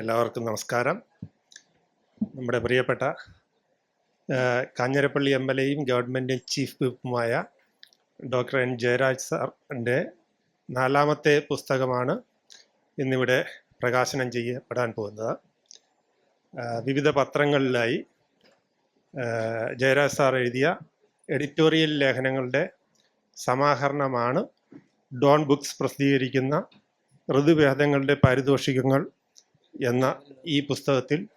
എല്ലാവർക്കും നമസ്കാരം. നമ്മുടെ പ്രിയപ്പെട്ട കാഞ്ഞിരപ്പള്ളി എം എൽ എയും ഗവൺമെന്റ് ചീഫ് വിപ്പുമായ ഡോക്ടർ എൻ ജയരാജ് സാറിന്റെ നാലാമത്തെ പുസ്തകമാണ് ഇന്നിവിടെ പ്രകാശനം ചെയ്യപ്പെടാൻ പോകുന്നത്. വിവിധ പത്രങ്ങളിലായി ജയരാജ് സാർ എഴുതിയ എഡിറ്റോറിയൽ ലേഖനങ്ങളുടെ സമാഹരണമാണ് ഡോൺ ബുക്സ് പ്രസിദ്ധീകരിക്കുന്ന ഋതുഭേദങ്ങളുടെ പാരിതോഷികങ്ങൾ എന്ന ഈ പുസ്തകത്തിൽ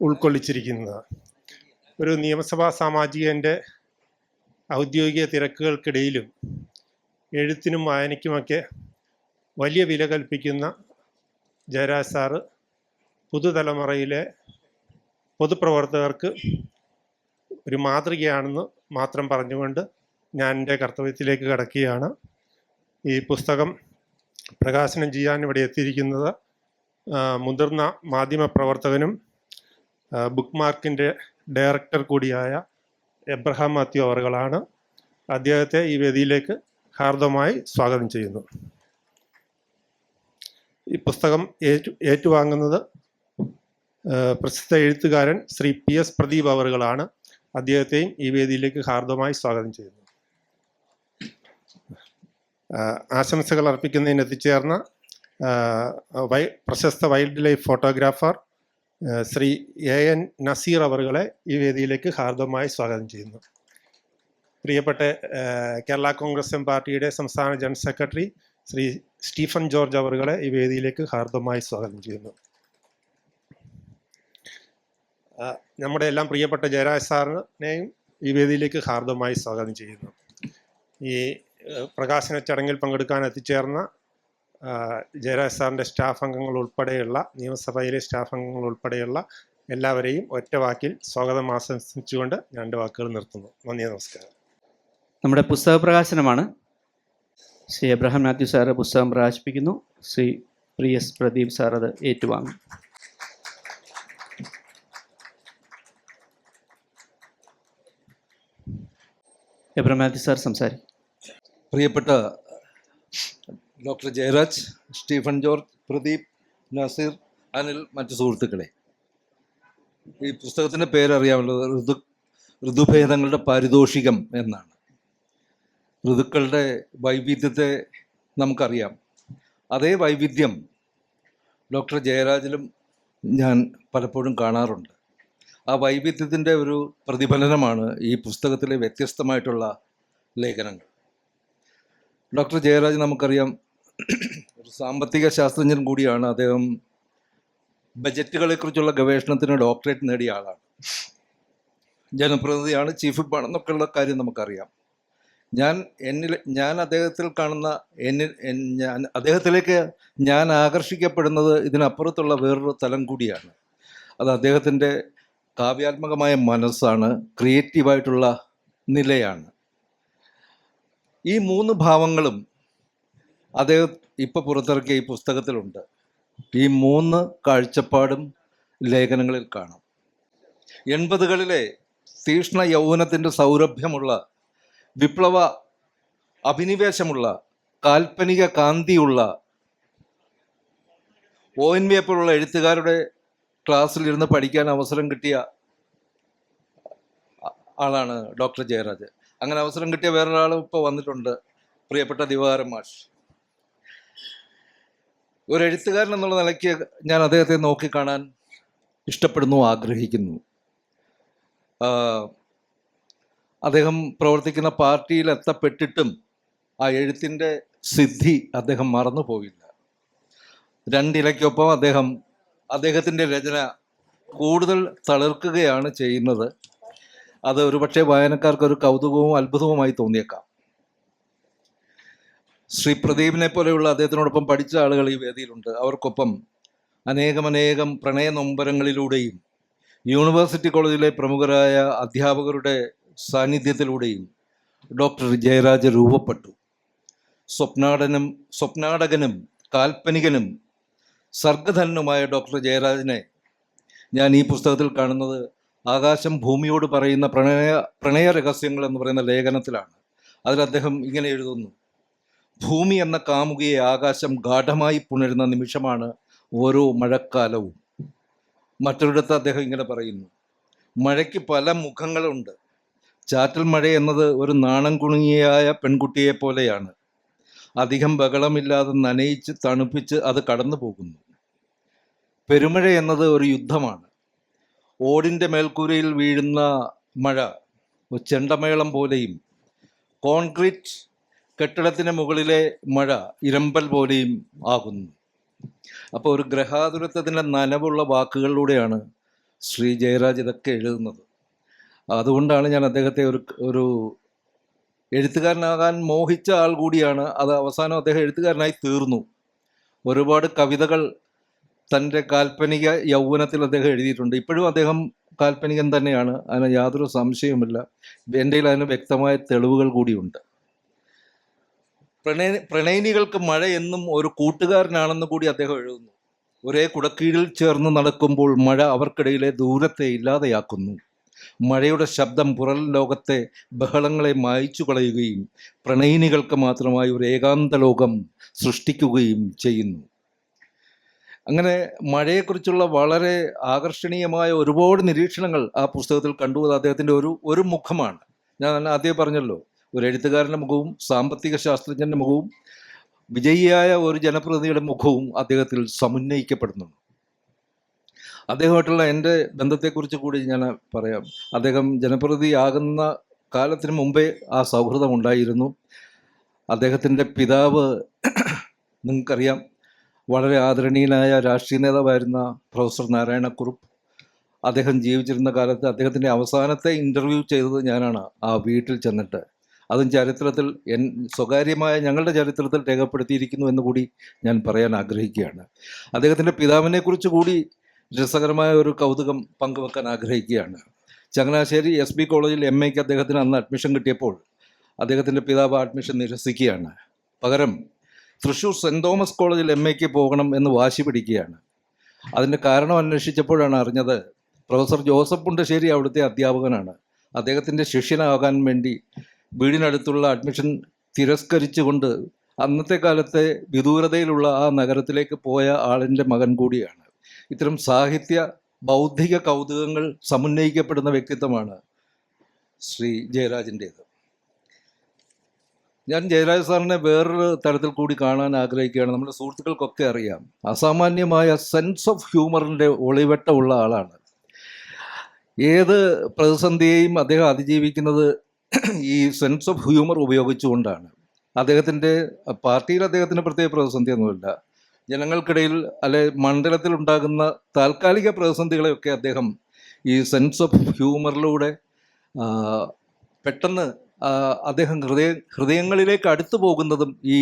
ഉൾക്കൊള്ളിച്ചിരിക്കുന്നത്. ഒരു നിയമസഭാ സാമാജികന്റെ ഔദ്യോഗിക തിരക്കുകൾക്കിടയിലും എഴുത്തിനും വായനയ്ക്കുമൊക്കെ വലിയ വില കൽപ്പിക്കുന്ന ജയരാജ് സാറ് പുതുതലമുറയിലെ പൊതുപ്രവർത്തകർക്ക് ഒരു മാതൃകയാണെന്ന് മാത്രം പറഞ്ഞുകൊണ്ട് ഞാൻ എന്റെ കർത്തവ്യത്തിലേക്ക് കടക്കുകയാണ്. ഈ പുസ്തകം പ്രകാശനം ചെയ്യാൻ ഇവിടെ എത്തിയിരിക്കുന്നത് മുതിർന്ന മാധ്യമ പ്രവർത്തകനും ബുക്ക് മാർക്കിന്റെ ഡയറക്ടർ കൂടിയായ എബ്രഹാം മാത്യു അവറുകളാണ് അദ്ദേഹത്തെ ഈ വേദിയിലേക്ക് ഹാർദമായി സ്വാഗതം ചെയ്യുന്നു. ഈ പുസ്തകം ഏറ്റു ഏറ്റുവാങ്ങുന്നത് പ്രസിദ്ധ എഴുത്തുകാരൻ ശ്രീ പി എസ് പ്രദീപ് അവറുകളാണ്. അദ്ദേഹത്തെയും ഈ വേദിയിലേക്ക് ഹാർദമായി സ്വാഗതം ചെയ്യുന്നു. ആശംസകൾ അർപ്പിക്കുന്നതിന് എത്തിച്ചേർന്ന വൈ പ്രശസ്ത wild life photographer Shri A N Naseer അവറുകളെ ഈ വേദിയിലേക്ക് ഹാർദവമായി സ്വാഗതം ചെയ്യുന്നു. പ്രിയപ്പെട്ട കേരള കോൺഗ്രസ് എം പാർട്ടിയുടെ സംസ്ഥാന general secretary Shri Stephen George അവറുകളെ ഈ വേദിയിലേക്ക് ഹാർദവമായി സ്വാഗതം ചെയ്യുന്നു. നമ്മുടെ എല്ലാം പ്രിയപ്പെട്ട ജയരാജ് സാറിനെയും ഈ വേദിയിലേക്ക് ഹാർദവമായി സ്വാഗതം ചെയ്യുന്നു. ഈ പ്രകാശന ചടങ്ങിൽ പങ്കെടുക്കാൻ എത്തിച്ചേർന്ന ജയരാജ് സാറിന്റെ സ്റ്റാഫ് അംഗങ്ങൾ ഉൾപ്പെടെയുള്ള നിയമസഭയിലെ സ്റ്റാഫ് അംഗങ്ങൾ ഉൾപ്പെടെയുള്ള എല്ലാവരെയും ഒറ്റ വാക്കിൽ സ്വാഗതം ആശംസിച്ചുകൊണ്ട് രണ്ട് വാക്കുകൾ നിർത്തുന്നു. നന്ദി നമസ്കാരം. നമ്മുടെ പുസ്തക പ്രകാശനമാണ്. ശ്രീ എബ്രഹാം മാത്യു സാറ് പുസ്തകം പ്രകാശിപ്പിക്കുന്നു. ശ്രീ പ്രിയ എസ് പ്രദീപ് സാർ അത് ഏറ്റുവാങ്ങും. എബ്രഹാം മാത്യു സാർ സംസാരിക്കും. പ്രിയപ്പെട്ട doctor Jayaraj Stephen George Pradeep Naseer Anil മറ്റു സുഹൃത്തുക്കളെ. ഈ പുസ്തകത്തിന്റെ പേരറിയാമല്ലോ ഋതു ഋതുഭേദങ്ങളുടെ പാരിതോഷികം എന്നാണ്. ഋതുക്കളുടെ വൈവിധ്യത്തെ നമുക്കറിയാം. അതേ വൈവിധ്യം ഡോക്ടർ ജയരാജിലും ഞാൻ പലപ്പോഴും കാണാറുണ്ട്. ആ വൈവിധ്യത്തിന്റെ ഒരു പ്രതിഫലനമാണ് ഈ പുസ്തകത്തിലെ വ്യത്യസ്തമായിട്ടുള്ള ലേഖനങ്ങൾ. ഡോക്ടർ ജയരാജ് നമുക്കറിയാം ഒരു സാമ്പത്തിക ശാസ്ത്രജ്ഞൻ കൂടിയാണ് അദ്ദേഹം. ബജറ്റുകളെക്കുറിച്ചുള്ള ഗവേഷണത്തിന് ഡോക്ടറേറ്റ് നേടിയ ആളാണ്. ജനപ്രതിനിധിയാണ് ചീഫ് വിപ്പാണെന്നൊക്കെയുള്ള കാര്യം നമുക്കറിയാം. ഞാൻ എന്നിൽ ഞാൻ അദ്ദേഹത്തിൽ കാണുന്ന എന്നിൽ ഞാൻ അദ്ദേഹത്തിലേക്ക് ഞാൻ ആകർഷിക്കപ്പെടുന്നത് ഇതിനപ്പുറത്തുള്ള വേറൊരു തലം കൂടിയാണ്. അത് അദ്ദേഹത്തിന്റെ കാവ്യാത്മകമായ മനസ്സാണ് ക്രിയേറ്റീവായിട്ടുള്ള നിലയാണ്. ഈ മൂന്ന് ഭാവങ്ങളും അദ്ദേഹം ഇപ്പോൾ പുറത്തിറക്കിയ ഈ പുസ്തകത്തിലുണ്ട്. ഈ മൂന്ന് കാഴ്ചപ്പാടും ലേഖനങ്ങളിൽ കാണാം. എൺപതുകളിലെ തീഷ്ണ യൗവനത്തിന്റെ സൗരഭ്യമുള്ള വിപ്ലവ അഭിനിവേശമുള്ള കാൽപ്പനിക കാന്തിയുള്ള ഒ എൻ വി പോലുള്ള എഴുത്തുകാരുടെ ക്ലാസ്സിലിരുന്ന് പഠിക്കാൻ അവസരം കിട്ടിയ ആളാണ് ഡോക്ടർ ജയരാജ് അങ്ങനെ അവസരം കിട്ടിയ വേറൊരാളും ഇപ്പോൾ വന്നിട്ടുണ്ട്. പ്രിയപ്പെട്ട ദിവാകരൻ മാഷ്. ഒരു എഴുത്തുകാരൻ എന്നുള്ള നിലയ്ക്ക് ഞാൻ അദ്ദേഹത്തെ നോക്കിക്കാണാൻ ഇഷ്ടപ്പെടുന്നു ആഗ്രഹിക്കുന്നു. അദ്ദേഹം പ്രവർത്തിക്കുന്ന പാർട്ടിയിൽ എത്തപ്പെട്ടിട്ടും ആ എഴുത്തിന്റെ സിദ്ധി അദ്ദേഹം മറന്നു പോയില്ല രണ്ടിലയ്ക്കൊപ്പം അദ്ദേഹം അദ്ദേഹത്തിന്റെ രചന കൂടുതൽ തളിർക്കുകയാണ് ചെയ്യുന്നത്. അത് ഒരുപക്ഷെ വായനക്കാർക്ക് ഒരു കൗതുകവും അത്ഭുതവുമായി തോന്നിയേക്കാം. ശ്രീ പ്രദീപിനെ പോലെയുള്ള അദ്ദേഹത്തിനോടൊപ്പം പഠിച്ച ആളുകൾ ഈ വേദിയിലുണ്ട്. അവർക്കൊപ്പം അനേകമനേകം പ്രണയ നൊമ്പരങ്ങളിലൂടെയും യൂണിവേഴ്സിറ്റി കോളേജിലെ പ്രമുഖരായ അധ്യാപകരുടെ സാന്നിധ്യത്തിലൂടെയും ഡോക്ടർ ജയരാജ് രൂപപ്പെട്ടു. സ്വപ്നാടനും സ്വപ്നാടകനും കാൽപ്പനികനും സർഗധനുമായ ഡോക്ടർ ജയരാജനെ ഞാൻ ഈ പുസ്തകത്തിൽ കാണുന്നത് ആകാശം ഭൂമിയോട് പറയുന്ന പ്രണയ പ്രണയ രഹസ്യങ്ങൾ എന്ന് പറയുന്ന ലേഖനത്തിലാണ്. അതിൽ അദ്ദേഹം ഇങ്ങനെ എഴുതുന്നു. ഭൂമി എന്ന കാമുകിയെ ആകാശം ഗാഠമായി പുണരുന്ന നിമിഷമാണ് ഓരോ മഴക്കാലവും. മറ്റൊരിടത്ത് അദ്ദേഹം ഇങ്ങനെ പറയുന്നു മഴയ്ക്ക് പല മുഖങ്ങളുണ്ട്. ചാറ്റൽ മഴ എന്നത് ഒരു നാണം കുണുങ്ങിയായ പെൺകുട്ടിയെ പോലെയാണ്. അധികം ബഹളമില്ലാതെ നനയിച്ച് തണുപ്പിച്ച് അത് കടന്നു പോകുന്നു പെരുമഴ എന്നത് ഒരു യുദ്ധമാണ്. ഓടിന്റെ മേൽക്കൂരയിൽ വീഴുന്ന മഴ ചെണ്ടമേളം പോലെയും. കോൺക്രീറ്റ് കെട്ടിടത്തിന് മുകളിലെ മഴ ഇരമ്പൽ പോലെയും ആകുന്നു. അപ്പോൾ ഒരു ഗ്രഹാതുരത്വത്തിന്റെ നനവുള്ള വാക്കുകളിലൂടെയാണ് ശ്രീ ജയരാജ് ഇതൊക്കെ എഴുതുന്നത്. അതുകൊണ്ടാണ് ഞാൻ അദ്ദേഹത്തെ ഒരു ഒരു എഴുത്തുകാരനാകാൻ മോഹിച്ച ആൾ കൂടിയാണ്. അത് അവസാനം അദ്ദേഹം എഴുത്തുകാരനായി തീർന്നു. ഒരുപാട് കവിതകൾ തന്റെ കാൽപ്പനിക യൗവനത്തിൽ അദ്ദേഹം എഴുതിയിട്ടുണ്ട്. ഇപ്പോഴും അദ്ദേഹം കാൽപ്പനികൻ തന്നെയാണ്. അതിന് യാതൊരു സംശയവുമില്ല. എന്റെ അതിന് വ്യക്തമായ തെളിവുകൾ കൂടിയുണ്ട്. പ്രണയ പ്രണയിനികൾക്ക് മഴ എന്നും ഒരു കൂട്ടുകാരനാണെന്ന് കൂടി അദ്ദേഹം എഴുതുന്നു. ഒരേ കുടക്കീഴിൽ ചേർന്ന് നടക്കുമ്പോൾ മഴ അവർക്കിടയിലെ ദൂരത്തെ ഇല്ലാതെയാക്കുന്നു. മഴയുടെ ശബ്ദം പുറം ലോകത്തെ ബഹളങ്ങളെ മായ്ച്ചു കളയുകയും പ്രണയിനികൾക്ക് മാത്രമായി ഒരു ഏകാന്ത ലോകം സൃഷ്ടിക്കുകയും ചെയ്യുന്നു. അങ്ങനെ മഴയെക്കുറിച്ചുള്ള വളരെ ആകർഷണീയമായ ഒരുപാട് നിരീക്ഷണങ്ങൾ ആ പുസ്തകത്തിൽ കണ്ടു അത് അദ്ദേഹത്തിന്റെ ഒരു ഒരു മുഖമാണ്. ഞാൻ ആദ്യം പറഞ്ഞല്ലോ ഒരു എഴുത്തുകാരന്റെ മുഖവും സാമ്പത്തിക ശാസ്ത്രജ്ഞന്റെ മുഖവും വിജയിയായ ഒരു ജനപ്രതിനിധിയുടെ മുഖവും അദ്ദേഹത്തിൽ സമുന്നയിക്കപ്പെടുന്നുണ്ട്. അദ്ദേഹമായിട്ടുള്ള എന്റെ ബന്ധത്തെക്കുറിച്ച് കൂടി ഞാൻ പറയാം. അദ്ദേഹം ജനപ്രതിനിധിയാകുന്ന കാലത്തിന് മുമ്പേ ആ സൗഹൃദം ഉണ്ടായിരുന്നു. അദ്ദേഹത്തിന്റെ പിതാവ് നിങ്ങൾക്കറിയാം വളരെ ആദരണീയനായ രാഷ്ട്രീയ നേതാവായിരുന്ന പ്രൊഫസർ നാരായണക്കുറുപ്പ്. അദ്ദേഹം ജീവിച്ചിരുന്ന കാലത്ത് അദ്ദേഹത്തിന്റെ അവസാനത്തെ ഇന്റർവ്യൂ ചെയ്തത് ഞാനാണ്. ആ വീട്ടിൽ ചെന്നിട്ട് അതും ചരിത്രത്തിൽ എൻ സ്വകാര്യമായ ഞങ്ങളുടെ ചരിത്രത്തിൽ രേഖപ്പെടുത്തിയിരിക്കുന്നു എന്ന് കൂടി ഞാൻ പറയാൻ ആഗ്രഹിക്കുകയാണ്. അദ്ദേഹത്തിന്റെ പിതാവിനെക്കുറിച്ച് കൂടി രസകരമായ ഒരു കൗതുകം പങ്കുവെക്കാൻ ആഗ്രഹിക്കുകയാണ്. ചങ്ങനാശ്ശേരി എസ് ബി കോളേജിൽ എം എക്ക് അദ്ദേഹത്തിന് അന്ന് അഡ്മിഷൻ കിട്ടിയപ്പോൾ അദ്ദേഹത്തിന്റെ പിതാവ് അഡ്മിഷൻ നിരസിക്കുകയാണ്. പകരം തൃശ്ശൂർ സെന്റ് തോമസ് കോളേജിൽ എം എക്ക് പോകണം എന്ന് വാശി പിടിക്കുകയാണ്. അതിന്റെ കാരണം അന്വേഷിച്ചപ്പോഴാണ് അറിഞ്ഞത് പ്രൊഫസർ ജോസഫ് പുണ്ടശ്ശേരി അവിടുത്തെ അധ്യാപകനാണ്. അദ്ദേഹത്തിന്റെ ശിഷ്യനാകാൻ വേണ്ടി വീടിനടുത്തുള്ള അഡ്മിഷൻ തിരസ്കരിച്ചുകൊണ്ട് അന്നത്തെ കാലത്തെ വിദൂരതയിലുള്ള ആ നഗരത്തിലേക്ക് പോയ ആളിന്റെ മകൻ കൂടിയാണ്. ഇത്തരം സാഹിത്യ ബൗദ്ധിക കൗതുകങ്ങൾ സമുന്നയിക്കപ്പെടുന്ന വ്യക്തിത്വമാണ് ശ്രീ ജയരാജിന്റേത്. ഞാൻ ജയരാജ് സാറിനെ വേറൊരു തരത്തിൽ കൂടി കാണാൻ ആഗ്രഹിക്കുകയാണ്. നമ്മുടെ സുഹൃത്തുക്കൾക്കൊക്കെ അറിയാം. അസാമാന്യമായ സെൻസ് ഓഫ് ഹ്യൂമറിന്റെ ഒളിവെട്ടമുള്ള ആളാണ്. ഏത് പ്രതിസന്ധിയെയും അദ്ദേഹം അതിജീവിക്കുന്നത് ഈ സെൻസ് ഓഫ് ഹ്യൂമർ ഉപയോഗിച്ചുകൊണ്ടാണ്. അദ്ദേഹത്തിന്റെ പാർട്ടിയിൽ അദ്ദേഹത്തിന് പ്രത്യേക പ്രതിസന്ധിയൊന്നുമില്ല ജനങ്ങൾക്കിടയിൽ അല്ലെ മണ്ഡലത്തിൽ ഉണ്ടാകുന്ന താൽക്കാലിക പ്രതിസന്ധികളെയൊക്കെ അദ്ദേഹം ഈ സെൻസ് ഓഫ് ഹ്യൂമറിലൂടെ പെട്ടെന്ന് അദ്ദേഹം ഹൃദയ ഹൃദയങ്ങളിലേക്ക് അടുത്തു പോകുന്നതും ഈ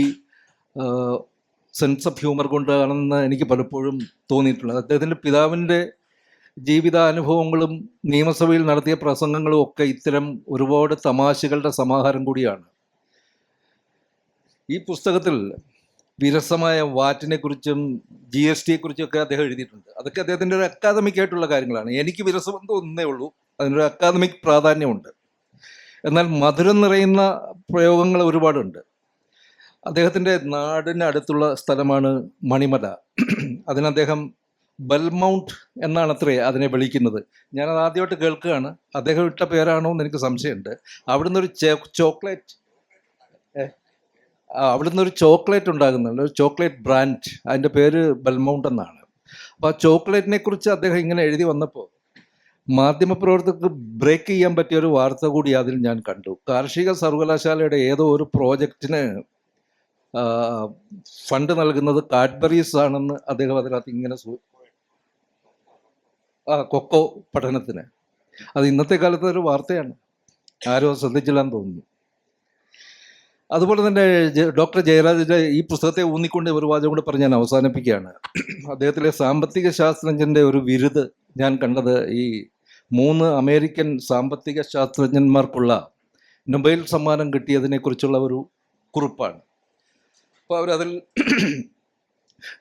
സെൻസ് ഓഫ് ഹ്യൂമർ കൊണ്ടാണെന്ന് എനിക്ക് പലപ്പോഴും തോന്നിയിട്ടുള്ളത് അദ്ദേഹത്തിന്റെ പിതാവിന്റെ ജീവിതാനുഭവങ്ങളും നിയമസഭയിൽ നടത്തിയ പ്രസംഗങ്ങളും ഒക്കെ ഇത്തരം ഒരുപാട് തമാശകളുടെ സമാഹാരം കൂടിയാണ്. ഈ പുസ്തകത്തിൽ വിരസമായ വാറ്റിനെ കുറിച്ചും ജി എസ് ടിയെ കുറിച്ചൊക്കെ അദ്ദേഹം എഴുതിയിട്ടുണ്ട്. അതൊക്കെ അദ്ദേഹത്തിന്റെ ഒരു അക്കാദമിക് ആയിട്ടുള്ള കാര്യങ്ങളാണ്. എനിക്ക് വിരസം തോന്നുന്നേ ഉള്ളൂ. അതിനൊരു അക്കാദമിക് പ്രാധാന്യമുണ്ട്. എന്നാൽ മധുരം നിറയുന്ന പ്രയോഗങ്ങൾ ഒരുപാടുണ്ട്. അദ്ദേഹത്തിന്റെ നാടിന് അടുത്തുള്ള സ്ഥലമാണ് മണിമല. അതിന് അദ്ദേഹം ബൽമൗണ്ട് എന്നാണ് അത്രേ അതിനെ വിളിക്കുന്നത്. ഞാനത് ആദ്യമായിട്ട് കേൾക്കുകയാണ്. അദ്ദേഹം ഇട്ട പേരാണോ എന്ന് എനിക്ക് സംശയമുണ്ട്. അവിടുന്ന് ഒരു ചോക്ലേറ്റ് അവിടുന്ന് ഒരു ചോക്ലേറ്റ് ഉണ്ടാകുന്നുണ്ട്. ഒരു ചോക്ലേറ്റ് ബ്രാൻഡ്. അതിന്റെ പേര് ബൽമൗണ്ട് എന്നാണ്. അപ്പോൾ ആ ചോക്ലേറ്റിനെ കുറിച്ച് അദ്ദേഹം ഇങ്ങനെ എഴുതി വന്നപ്പോൾ മാധ്യമപ്രവർത്തകർക്ക് ബ്രേക്ക് ചെയ്യാൻ പറ്റിയ ഒരു വാർത്ത കൂടി അതിൽ ഞാൻ കണ്ടു. കാർഷിക സർവകലാശാലയുടെ ഏതോ ഒരു പ്രോജക്റ്റിന് ഫണ്ട് നൽകുന്നത് കാഡ്ബറീസ് ആണെന്ന് അദ്ദേഹം അതിനകത്ത് ഇങ്ങനെ കൊക്കോ പഠനത്തിന്. അത് ഇന്നത്തെ കാലത്തെ ഒരു വാർത്തയാണ്. ആരോ ശ്രദ്ധിച്ചില്ലെന്ന് തോന്നുന്നു. അതുപോലെ തന്നെ ഡോക്ടർ ജയരാജിന്റെ ഈ പുസ്തകത്തെ ഊന്നിക്കൊണ്ട് ഒരു വാചകം കൂടെ പറഞ്ഞ് ഞാൻ അവസാനിപ്പിക്കുകയാണ്. അദ്ദേഹത്തിലെ സാമ്പത്തിക ശാസ്ത്രജ്ഞന്റെ ഒരു വിരുദ് ഞാൻ കണ്ടത് ഈ മൂന്ന് അമേരിക്കൻ സാമ്പത്തിക ശാസ്ത്രജ്ഞന്മാർക്കുള്ള നൊബൈൽ സമ്മാനം കിട്ടിയതിനെ കുറിച്ചുള്ള ഒരു കുറിപ്പാണ്. അപ്പോൾ അവരതിൽ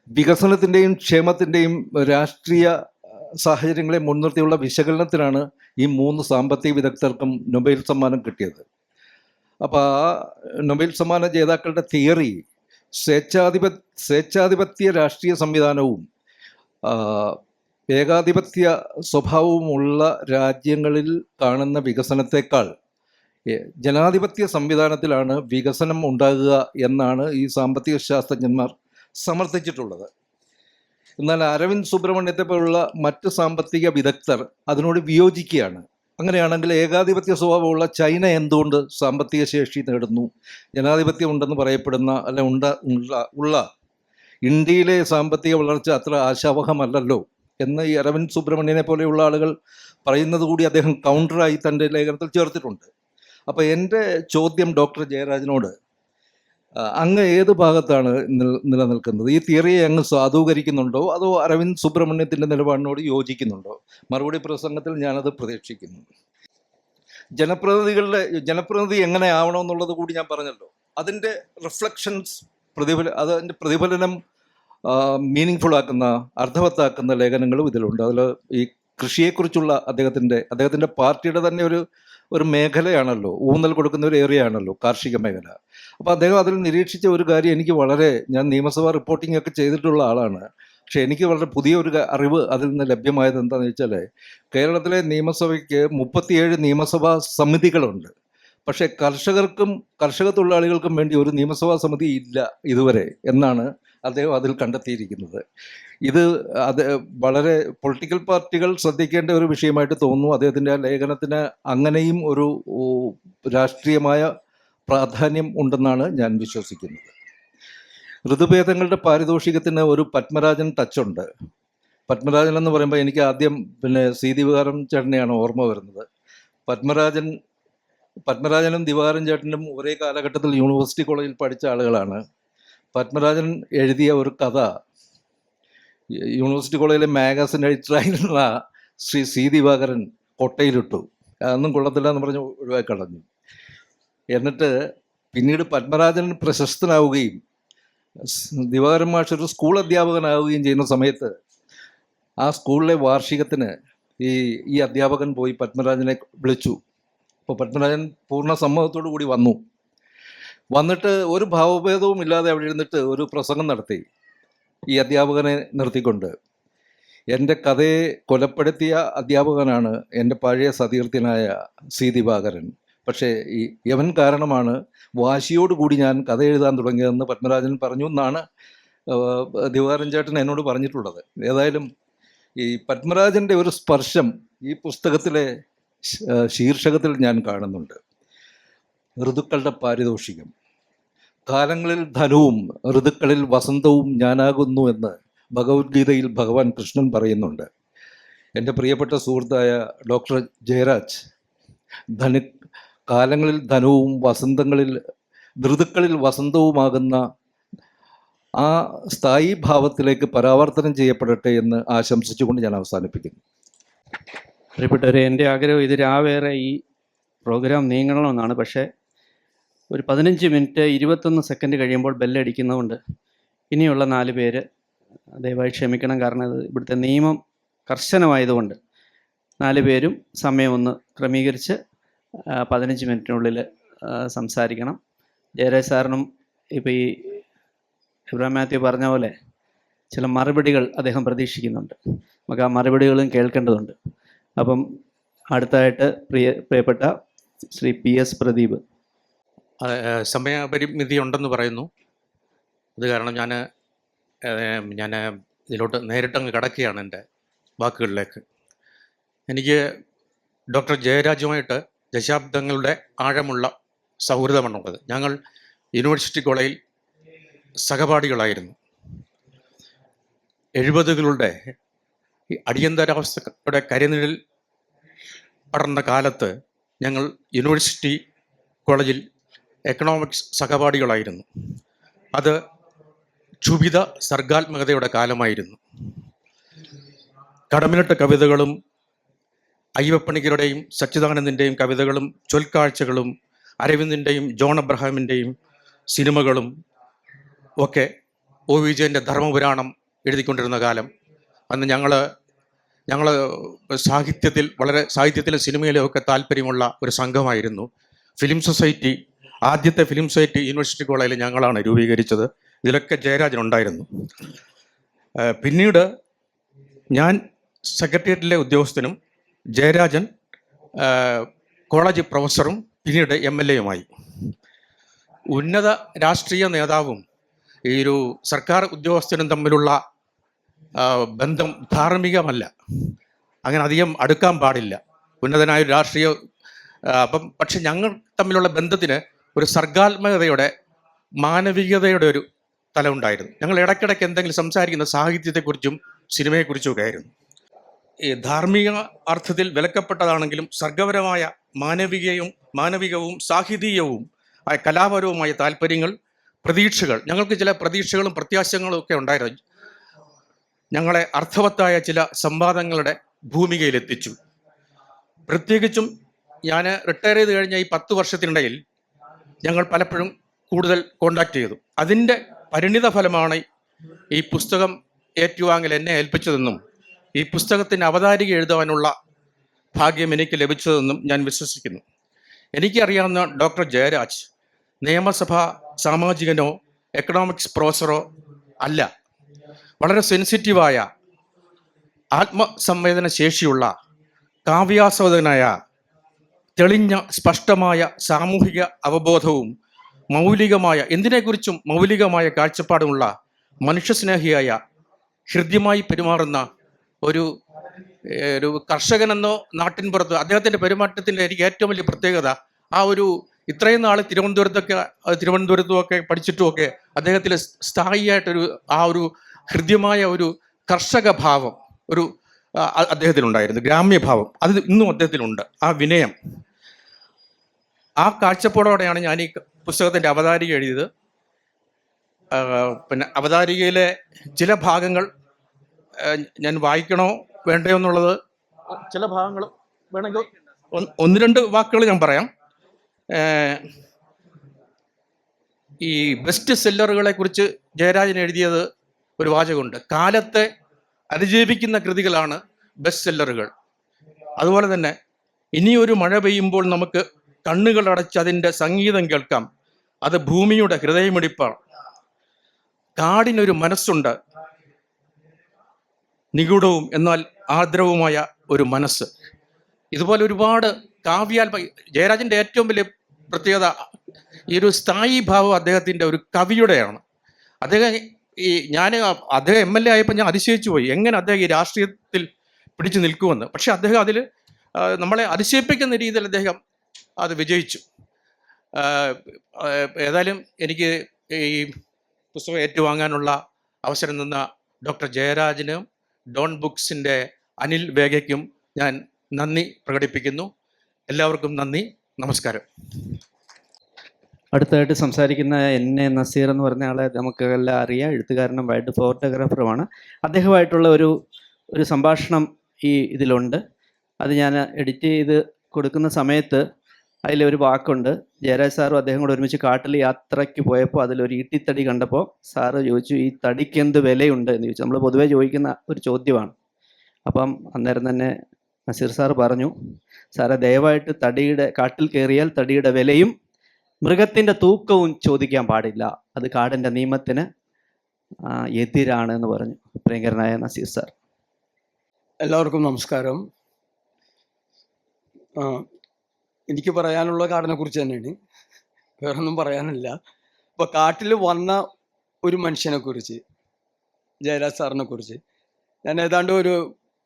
വികസനത്തിന്റെയും ക്ഷേമത്തിന്റെയും രാഷ്ട്രീയ സാഹചര്യങ്ങളെ മുൻനിർത്തിയുള്ള വിശകലനത്തിനാണ് ഈ മൂന്ന് സാമ്പത്തിക വിദഗ്ധർക്കും നൊബേൽ സമ്മാനം കിട്ടിയത്. അപ്പോൾ ആ നൊബേൽ സമ്മാന ജേതാക്കളുടെ തിയറി സ്വേച്ഛാധിപ സ്വേച്ഛാധിപത്യ രാഷ്ട്രീയ സംവിധാനവും ഏകാധിപത്യ സ്വഭാവവുമുള്ള രാജ്യങ്ങളിൽ കാണുന്ന വികസനത്തെക്കാൾ ജനാധിപത്യ സംവിധാനത്തിലാണ് വികസനം ഉണ്ടാകുക എന്നാണ് ഈ സാമ്പത്തിക ശാസ്ത്രജ്ഞന്മാർ സമർത്ഥിച്ചിട്ടുള്ളത്. എന്നാൽ അരവിന്ദ് സുബ്രഹ്മണ്യത്തെ പോലുള്ള മറ്റ് സാമ്പത്തിക വിദഗ്ധർ അതിനോട് വിയോജിക്കുകയാണ്. അങ്ങനെയാണെങ്കിൽ ഏകാധിപത്യ സ്വഭാവമുള്ള ചൈന എന്തുകൊണ്ട് സാമ്പത്തിക ശേഷി നേടുന്നു? ജനാധിപത്യം ഉണ്ടെന്ന് പറയപ്പെടുന്ന അല്ലെ ഉണ്ട ഉള്ള ഇന്ത്യയിലെ സാമ്പത്തിക വളർച്ച അത്ര ആശാവഹമല്ലല്ലോ എന്ന് ഈ അരവിന്ദ് സുബ്രഹ്മണ്യനെ പോലെയുള്ള ആളുകൾ പറയുന്നത് കൂടി അദ്ദേഹം കൗണ്ടറായി തന്റെ ലേഖനത്തിൽ ചേർത്തിട്ടുണ്ട്. അപ്പോൾ എന്റെ ചോദ്യം ഡോക്ടർ ജയരാജനോട് അങ്ങ് ഏത് ഭാഗത്താണ് നിൽ- നിലനിൽക്കുന്നത്? ഈ തിയറിയെ അങ്ങ് സാധൂകരിക്കുന്നുണ്ടോ അതോ അരവിന്ദ് സുബ്രഹ്മണ്യത്തിന്റെ നിലപാടിനോട് യോജിക്കുന്നുണ്ടോ? മറുപടി പ്രസംഗത്തിൽ ഞാനത് പ്രതീക്ഷിക്കുന്നു. ജനപ്രതിനിധികളുടെ ജനപ്രതിനിധി എങ്ങനെ ആവണമെന്നുള്ളത് കൂടി ഞാൻ പറഞ്ഞല്ലോ. അതിന്റെ റിഫ്ലക്ഷൻസ് പ്രതിഫല അതിന്റെ പ്രതിഫലനം മീനിങ് ആക്കുന്ന അർത്ഥവത്താക്കുന്ന ലേഖനങ്ങളും ഇതിലുണ്ട്. അതിൽ ഈ കൃഷിയെക്കുറിച്ചുള്ള അദ്ദേഹത്തിന്റെ അദ്ദേഹത്തിന്റെ പാർട്ടിയുടെ തന്നെ ഒരു ഒരു മേഖലയാണല്ലോ. ഊന്നൽ കൊടുക്കുന്ന ഒരു ഏരിയ ആണല്ലോ കാർഷിക മേഖല. അപ്പോൾ അദ്ദേഹം അതിൽ നിരീക്ഷിച്ച ഒരു കാര്യം എനിക്ക് വളരെ ഞാൻ നിയമസഭാ റിപ്പോർട്ടിംഗ് ഒക്കെ ചെയ്തിട്ടുള്ള ആളാണ്. പക്ഷെ എനിക്ക് വളരെ പുതിയ ഒരു അറിവ് അതിൽ നിന്ന് ലഭ്യമായത് എന്താണെന്ന് വെച്ചാൽ കേരളത്തിലെ നിയമസഭയ്ക്ക് മുപ്പത്തിയേഴ് നിയമസഭാ സമിതികളുണ്ട്. പക്ഷേ കർഷകർക്കും കർഷക തൊഴിലാളികൾക്കും വേണ്ടി ഒരു നിയമസഭാ സമിതി ഇല്ല ഇതുവരെ എന്നാണ് അദ്ദേഹം അതിൽ കണ്ടെത്തിയിരിക്കുന്നത്. ഇത് അത് വളരെ പൊളിറ്റിക്കൽ പാർട്ടികൾ ശ്രദ്ധിക്കേണ്ട ഒരു വിഷയമായിട്ട് തോന്നുന്നു. അദ്ദേഹത്തിന്റെ ലേഖനത്തിന് അങ്ങനെയും ഒരു രാഷ്ട്രീയമായ പ്രാധാന്യം ഉണ്ടെന്നാണ് ഞാൻ വിശ്വസിക്കുന്നത്. ഋതുഭേദങ്ങളുടെ പാരിതോഷികത്തിന് ഒരു പത്മരാജൻ ടച്ച് ഉണ്ട്. പത്മരാജൻ എന്ന് പറയുമ്പോൾ എനിക്ക് ആദ്യം പിന്നെ സി. ദിവാരം ചേട്ടനെയാണ് ഓർമ്മ വരുന്നത്. പത്മരാജൻ പത്മരാജനും ദിവാരൻ ചേട്ടനും ഒരേ കാലഘട്ടത്തിൽ യൂണിവേഴ്സിറ്റി കോളേജിൽ പഠിച്ച ആളുകളാണ്. പത്മരാജൻ എഴുതിയ ഒരു കഥ യൂണിവേഴ്സിറ്റി കോളേജിലെ മാഗസിൻ എഡിറ്ററായിരുന്ന ശ്രീ സി ദിവാകരൻ കൊട്ടയിലിട്ടു. അതൊന്നും കൊള്ളത്തില്ല എന്ന് പറഞ്ഞ് ഒഴിവാക്കി കളഞ്ഞു എന്നിട്ട് പിന്നീട് പത്മരാജൻ പ്രശസ്തനാവുകയും ദിവാകരൻ മാഷ് ഒരു സ്കൂൾ അധ്യാപകനാവുകയും ചെയ്യുന്ന സമയത്ത് ആ സ്കൂളിലെ വാർഷികത്തിന് ഈ ഈ അധ്യാപകൻ പോയി പത്മരാജനെ വിളിച്ചു. അപ്പോൾ പത്മരാജൻ പൂർണ സമ്മതത്തോടു കൂടി വന്നു. വന്നിട്ട് ഒരു ഭാവഭേദവും ഇല്ലാതെ അവിടെ ഇരുന്നിട്ട് ഒരു പ്രസംഗം നടത്തി. ഈ അധ്യാപകനെ നിർത്തിക്കൊണ്ട് എന്റെ കഥയെ കൊലപ്പെടുത്തിയ അധ്യാപകനാണ് എന്റെ പഴയ സതീർത്ഥ്യനായ സി ദിവാകരൻ പക്ഷേ ഈ യവൻ കാരണമാണ് വാശിയോടുകൂടി ഞാൻ കഥ എഴുതാൻ തുടങ്ങിയതെന്ന് പത്മരാജൻ പറഞ്ഞു എന്നാണ് ദിവാകരൻ ചേട്ടൻ എന്നോട് പറഞ്ഞിട്ടുള്ളത്. ഏതായാലും ഈ പത്മരാജന്റെ ഒരു സ്പർശം ഈ പുസ്തകത്തിലെ ശീർഷകത്തിൽ ഞാൻ കാണുന്നുണ്ട്. ഋതുക്കളുടെ പാരിതോഷികം. കാലങ്ങളിൽ ധനവും ഋതുക്കളിൽ വസന്തവും ഞാനാകുന്നു എന്ന് ഭഗവത്ഗീതയിൽ ഭഗവാൻ കൃഷ്ണൻ പറയുന്നുണ്ട്. എന്റെ പ്രിയപ്പെട്ട സുഹൃത്തായ ഡോക്ടർ ജയരാജ് ധന കാലങ്ങളിൽ ധനവും വസന്തങ്ങളിൽ ഋതുക്കളിൽ വസന്തവുമാകുന്ന ആ സ്ഥായി ഭാവത്തിലേക്ക് പരാവർത്തനം ചെയ്യപ്പെടട്ടെ എന്ന് ആശംസിച്ചുകൊണ്ട് ഞാൻ അവസാനിപ്പിക്കുന്നു. പ്രിയപ്പെട്ടവരെ എന്റെ ആഗ്രഹം ഇത് രാവേറെ ഈ പ്രോഗ്രാം നീങ്ങണമെന്നാണ്. പക്ഷേ ഒരു പതിനഞ്ച് മിനിറ്റ് ഇരുപത്തൊന്ന് സെക്കൻഡ് കഴിയുമ്പോൾ ബെല്ലടിക്കുന്നതുകൊണ്ട് ഇനിയുള്ള നാല് പേര് ദയവായി ക്ഷമിക്കണം. കാരണം ഇത് ഇവിടുത്തെ നിയമം കർശനമായതുകൊണ്ട് നാല് പേരും സമയം ഒന്ന് ക്രമീകരിച്ച് പതിനഞ്ച് മിനിറ്റിനുള്ളിൽ സംസാരിക്കണം. ജയരാജ് സാറിനും ഇപ്പോൾ ഈ ഇബ്രാഹിം മാത്യു പറഞ്ഞ പോലെ ചില മറുപടികൾ അദ്ദേഹം പ്രതീക്ഷിക്കുന്നുണ്ട്. നമുക്ക് ആ മറുപടികളും കേൾക്കേണ്ടതുണ്ട്. അപ്പം അടുത്തായിട്ട് പ്രിയ പ്രിയപ്പെട്ട ശ്രീ പി എസ് പ്രദീപ് സമയപരിമിതി ഉണ്ടെന്ന് പറയുന്നു. അത് കാരണം ഞാൻ ഞാൻ ഇതിലോട്ട് നേരിട്ടങ്ങ് കടക്കുകയാണ് എന്റെ വാക്കുകളിലേക്ക്. എനിക്ക് ഡോക്ടർ ജയരാജുമായിട്ട് ദശാബ്ദങ്ങളുടെ ആഴമുള്ള സൗഹൃദമാണുള്ളത്. ഞങ്ങൾ യൂണിവേഴ്സിറ്റി കോളേജിൽ സഹപാഠികളായിരുന്നു. എഴുപതുകളുടെ ഈ അടിയന്തരാവസ്ഥയുടെ കരിനിഴൽ പടർന്ന കാലത്ത് ഞങ്ങൾ യൂണിവേഴ്സിറ്റി കോളേജിൽ എക്കണോമിക്സ് സഹപാഠികളായിരുന്നു. അത് ക്ഷുഭിത സർഗാത്മകതയുടെ കാലമായിരുന്നു. കടമിലിട്ട കവിതകളും അയ്യപ്പണിക്കരുടെയും സച്ചിദാനന്ദന്റെയും കവിതകളും ചൊൽക്കാഴ്ചകളും അരവിന്ദിന്റെയും ജോൺ അബ്രഹാമിന്റെയും സിനിമകളും ഒക്കെ ഒ വിജയന്റെ ധർമ്മപുരാണം എഴുതിക്കൊണ്ടിരുന്ന കാലം. അന്ന് ഞങ്ങൾ ഞങ്ങൾ സാഹിത്യത്തിൽ വളരെ സാഹിത്യത്തിലും സിനിമയിലും ഒക്കെ താല്പര്യമുള്ള ഒരു സംഘമായിരുന്നു. ഫിലിം സൊസൈറ്റി ആദ്യത്തെ ഫിലിം സൊസൈറ്റി യൂണിവേഴ്സിറ്റി കോളേജിൽ ഞങ്ങളാണ് രൂപീകരിച്ചത്. ഇതിലൊക്കെ ജയരാജൻ ഉണ്ടായിരുന്നു. പിന്നീട് ഞാൻ സെക്രട്ടേറിയറ്റിലെ ഉദ്യോഗസ്ഥനും ജയരാജൻ കോളേജ് പ്രൊഫസറും പിന്നീട് എം എൽ എയുമായി ഉന്നത രാഷ്ട്രീയ നേതാവും ഈ ഒരു സർക്കാർ ഉദ്യോഗസ്ഥനും തമ്മിലുള്ള ബന്ധം ധാർമ്മികമല്ല. അങ്ങനെ അധികം അടുക്കാൻ പാടില്ല. ഉന്നതനായ രാഷ്ട്രീയ അപ്പം പക്ഷെ ഞങ്ങൾ തമ്മിലുള്ള ബന്ധത്തിന് ഒരു സർഗാത്മകതയുടെ മാനവികതയുടെ ഒരു തല ഉണ്ടായിരുന്നു. ഞങ്ങൾ ഇടയ്ക്കിടയ്ക്ക് എന്തെങ്കിലും സംസാരിക്കുന്ന സാഹിത്യത്തെക്കുറിച്ചും സിനിമയെക്കുറിച്ചും ഒക്കെ ആയിരുന്നു ഈ ധാർമ്മിക അർത്ഥത്തിൽ വിലക്കപ്പെട്ടതാണെങ്കിലും സർഗപരമായ മാനവികയും മാനവികവും സാഹിതീയവും ആയ കലാപരവുമായ താല്പര്യങ്ങൾ പ്രതീക്ഷകൾ ഞങ്ങൾക്ക് ചില പ്രതീക്ഷകളും പ്രത്യാശകളും ഒക്കെ ഉണ്ടായിരുന്നു. ഞങ്ങളെ അർത്ഥവത്തായ ചില സംവാദങ്ങളുടെ ഭൂമികയിലെത്തിച്ചു. പ്രത്യേകിച്ചും ഞാൻ റിട്ടയർ ചെയ്ത് കഴിഞ്ഞ ഈ പത്ത് വർഷത്തിനിടയിൽ ഞങ്ങൾ പലപ്പോഴും കൂടുതൽ കോണ്ടാക്ട് ചെയ്തു. അതിന്റെ പരിണിത ഫലമാണ് ഈ പുസ്തകം ഏറ്റുവാങ്ങൽ എന്നെ ഏൽപ്പിച്ചതെന്നും ഈ പുസ്തകത്തിന് അവതാരിക എഴുതുവാനുള്ള ഭാഗ്യം എനിക്ക് ലഭിച്ചതെന്നും ഞാൻ വിശ്വസിക്കുന്നു. എനിക്കറിയാവുന്ന ഡോക്ടർ ജയരാജ് നിയമസഭാ സാമാജികനോ എക്കണോമിക്സ് പ്രൊഫസറോ അല്ല. വളരെ സെൻസിറ്റീവായ ആത്മസംവേദന ശേഷിയുള്ള കാവ്യാസ്വാദകനായ തെളിഞ്ഞ സ്പഷ്ടമായ സാമൂഹിക അവബോധവും മൗലികമായ എന്തിനെക്കുറിച്ചും മൗലികമായ കാഴ്ചപ്പാടുമുള്ള മനുഷ്യസ്നേഹിയായ ഹൃദ്യമായി പെരുമാറുന്ന ഒരു ഒരു കർഷകനെന്നോ നാട്ടിൻപുറത്തോ അദ്ദേഹത്തിന്റെ പെരുമാറ്റത്തിന്റെ എനിക്ക് ഏറ്റവും വലിയ പ്രത്യേകത ആ ഒരു ഇത്രയും നാൾ തിരുവനന്തപുരത്തൊക്കെ തിരുവനന്തപുരത്തുമൊക്കെ തിരുവനന്തപുരത്തും ഒക്കെ പഠിച്ചിട്ടും ഒക്കെ അദ്ദേഹത്തിൽ സ്ഥായിയായിട്ടൊരു ആ ഒരു ഹൃദ്യമായ ഒരു കർഷക ഭാവം ഒരു അദ്ദേഹത്തിലുണ്ടായിരുന്നു ഗ്രാമ്യഭാവം. അത് ഇന്നും അദ്ദേഹത്തിലുണ്ട്. ആ വിനയം ആ കാഴ്ചപ്പാടോടെയാണ് ഞാൻ ഈ പുസ്തകത്തിന്റെ അവതാരിക എഴുതിയത്. പിന്നെ അവതാരികയിലെ ചില ഭാഗങ്ങൾ ഞാൻ വായിക്കണോ വേണ്ടയോ എന്നുള്ളത്? ചില ഭാഗങ്ങൾ വേണമെങ്കിൽ ഒന്ന് രണ്ട് വാക്കുകൾ ഞാൻ പറയാം. ഈ ബെസ്റ്റ് സെല്ലറുകളെ കുറിച്ച് ജയരാജൻ എഴുതിയത് ഒരു വാചകമുണ്ട്. കാലത്തെ അതിജീവിക്കുന്ന കൃതികളാണ് ബെസ്റ്റ് സെല്ലറുകൾ അതുപോലെ തന്നെ ഇനിയൊരു മഴ പെയ്യുമ്പോൾ നമുക്ക് കണ്ണുകൾ അടച്ച് അതിന്റെ സംഗീതം കേൾക്കാം. അത് ഭൂമിയുടെ ഹൃദയമിടിപ്പാണ്. കാടിനൊരു മനസ്സുണ്ട്. നിഗൂഢവും എന്നാൽ ആർദ്രവുമായ ഒരു മനസ്സ്. ഇതുപോലെ ഒരുപാട് കാവ്യാൽ ജയരാജന്റെ ഏറ്റവും വലിയ പ്രത്യേകത ഈ ഒരു സ്ഥായി ഭാവം അദ്ദേഹത്തിന്റെ ഒരു കവിയുടെയാണ്. അദ്ദേഹം ഈ ഞാൻ അദ്ദേഹം എം എൽ എ ആയപ്പോൾ ഞാൻ അതിശയിച്ചു പോയി. എങ്ങനെ അദ്ദേഹം ഈ രാഷ്ട്രീയത്തിൽ പിടിച്ചു നിൽക്കുമെന്ന്. പക്ഷെ അദ്ദേഹം അതിൽ നമ്മളെ അതിശയിപ്പിക്കുന്ന രീതിയിൽ അദ്ദേഹം അത് വിജയിച്ചു. ഏതായാലും എനിക്ക് ഈ പുസ്തകം ഏറ്റുവാങ്ങാനുള്ള അവസരം നിന്ന ഡോക്ടർ ജയരാജനും ഡോൺ ബുക്സിന്റെ അനിൽ വേഗയ്ക്കും ഞാൻ നന്ദി പ്രകടിപ്പിക്കുന്നു. എല്ലാവർക്കും നന്ദി. നമസ്കാരം. അടുത്തതായിട്ട് സംസാരിക്കുന്ന എൻ എ നസീർ എന്ന് പറഞ്ഞ ആളെ നമുക്ക് എല്ലാം അറിയാം. എഴുത്തുകാരനും വൈൽഡ് ഫോട്ടോഗ്രാഫറുമാണ്. അദ്ദേഹമായിട്ടുള്ള ഒരു ഒരു സംഭാഷണം ഈ ഇതിലുണ്ട്. അത് ഞാൻ എഡിറ്റ് ചെയ്ത് കൊടുക്കുന്ന സമയത്ത് അതിലൊരു വാക്കുണ്ട്. ജയരാജ് സാറും അദ്ദേഹം കൂടെ ഒരുമിച്ച് കാട്ടിൽ യാത്രയ്ക്ക് പോയപ്പോൾ അതിലൊരു ഈട്ടിത്തടി കണ്ടപ്പോൾ സാറ് ചോദിച്ചു ഈ തടിക്ക് എന്ത് വിലയുണ്ട്? എന്ന് ചോദിച്ചു. നമ്മൾ പൊതുവേ ചോദിക്കുന്ന ഒരു ചോദ്യമാണ്. അപ്പം അന്നേരം തന്നെ നസീർ സാർ പറഞ്ഞു സാറെ ദയവായിട്ട് തടിയുടെ കാട്ടിൽ കയറിയാൽ തടിയുടെ വിലയും മൃഗത്തിന്റെ തൂക്കവും ചോദിക്കാൻ പാടില്ല. അത് കാടിന്റെ നിയമത്തിന് എതിരാണ് എന്ന് പറഞ്ഞു പ്രിയങ്കരനായ നസീർ സാർ. എല്ലാവർക്കും നമസ്കാരം. എനിക്ക് പറയാനുള്ള കാടിനെ കുറിച്ച് തന്നെയാണ്. വേറൊന്നും പറയാനില്ല. ഇപ്പൊ കാട്ടിൽ വന്ന ഒരു മനുഷ്യനെ കുറിച്ച് ജയരാജ് സാറിനെ കുറിച്ച് ഞാൻ ഏതാണ്ട് ഒരു